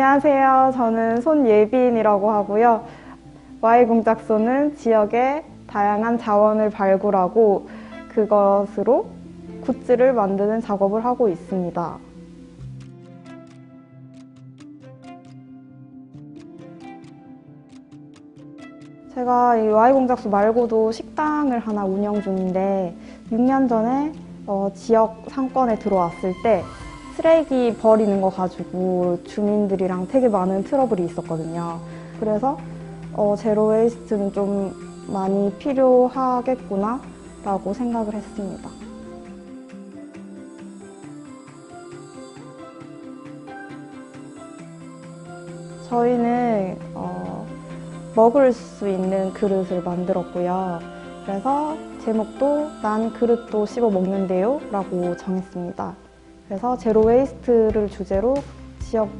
안녕하세요. 저는 손예빈이라고 하고요. Y공작소는 지역의 다양한 자원을 발굴하고 그것으로 굿즈를 만드는 작업을 하고 있습니다. 제가 이 Y공작소 말고도 식당을 하나 운영 중인데 6년 전에 어, 지역 상권에 들어왔을 때 쓰레기 버리는 거 가지고 주민들이랑 되게 많은 트러블이 있었거든요. 그래서 어, 제로 웨이스트는 좀 많이 필요하겠구나 라고 생각을 했습니다. 저희는 어, 먹을 수 있는 그릇을 만들었고요. 그래서 제목도 난 그릇도 씹어 먹는데요 라고 정했습니다. 그래서 제로 웨이스트를 주제로 지역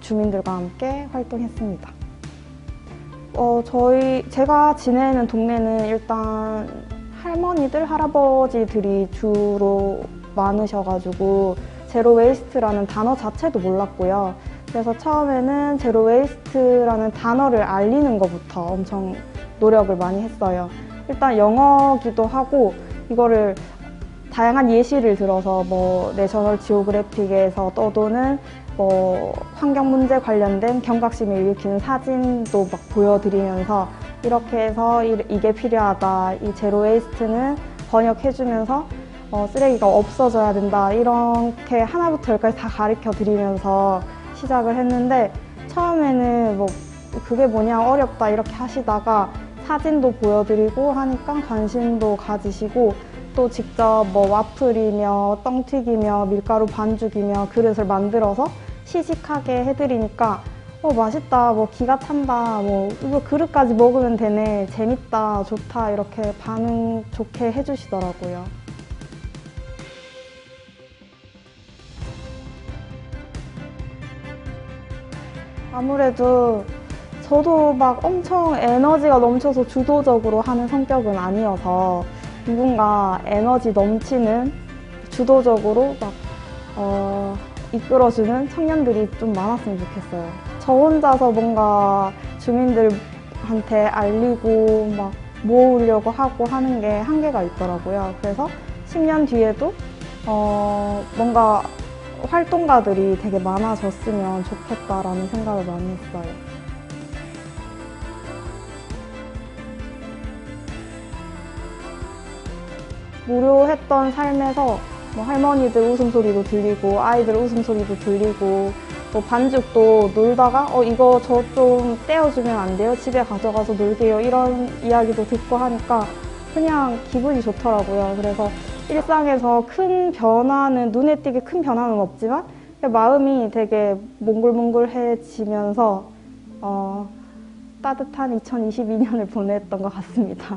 주민들과 함께 활동했습니다. 어, 저희, 제가 지내는 동네는 일단 할머니들, 할아버지들이 주로 많으셔가지고 제로 웨이스트라는 단어 자체도 몰랐고요. 그래서 처음에는 제로 웨이스트라는 단어를 알리는 것부터 엄청 노력을 많이 했어요. 일단 영어기도 하고 이거를 다양한 예시를 들어서 뭐 내셔널 지오그래픽에서 떠도는 뭐 환경 문제 관련된 경각심을 일으키는 사진도 막 보여드리면서 이렇게 해서 이- 이게 필요하다. 이 제로 웨이스트는 번역해주면서 어, 쓰레기가 없어져야 된다. 이렇게 하나부터 열까지 다 가르쳐 드리면서 시작을 했는데 처음에는 뭐 그게 뭐냐 어렵다 이렇게 하시다가 사진도 보여드리고 하니까 관심도 가지시고 또 직접 뭐 와플이며 떡튀기며 밀가루 반죽이며 그릇을 만들어서 시식하게 해드리니까 어 맛있다 뭐 기가 찬다 뭐 이거 그릇까지 먹으면 되네 재밌다 좋다 이렇게 반응 좋게 해주시더라고요. 아무래도 저도 막 엄청 에너지가 넘쳐서 주도적으로 하는 성격은 아니어서 누군가 에너지 넘치는 주도적으로 막 어, 이끌어주는 청년들이 좀 많았으면 좋겠어요. 저 혼자서 뭔가 주민들한테 알리고 막 모으려고 하고 하는 게 한계가 있더라고요. 그래서 10년 뒤에도 어, 뭔가 활동가들이 되게 많아졌으면 좋겠다라는 생각을 많이 했어요. 무료했던 삶에서 뭐 할머니들 웃음소리도 들리고 아이들 웃음소리도 들리고 또 반죽도 놀다가 어 이거 저 좀 떼어주면 안 돼요? 집에 가져가서 놀게요 이런 이야기도 듣고 하니까 그냥 기분이 좋더라고요. 그래서 일상에서 큰 변화는 눈에 띄게 큰 변화는 없지만 마음이 되게 몽글몽글해지면서 어, 따뜻한 2022년을 보냈던 것 같습니다.